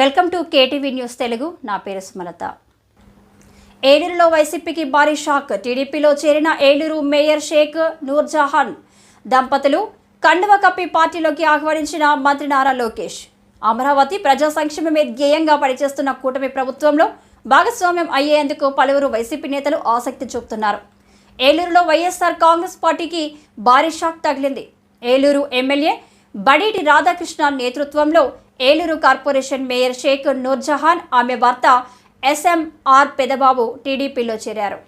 Welcome to KTV news Telugu. నా పేరు సుమలత. ఏలూరులో వైసీపీకి భారీ షాక్. టీడీపీలో చేరిన ఏలూరు మేయర్ షేక్ నూర్జహాన్. దంపతులు కండువ కప్పి పార్టీలోకి ఆహ్వానించిన మంత్రి నారా లోకేష్. అమరావతి ప్రజా సంక్షేమమే ధ్యేయంగా పనిచేస్తున్న కూటమి ప్రభుత్వంలో భాగస్వామ్యం అయ్యేందుకు పలువురు వైసీపీ నేతలు ఆసక్తి చూపుతున్నారు. ఏలూరులో వైఎస్ఆర్ కాంగ్రెస్ పార్టీకి భారీ షాక్ తగిలింది. ఏలూరు ఎమ్మెల్యే బడీటి రాధాకృష్ణ నేతృత్వంలో ఏలూరు కార్పొరేషన్ మేయర్ షేక్ నూర్జహాన్. ఆమె భర్త ఎస్ఎంఆర్ పెదబాబు టీడీపీలో చేరారు.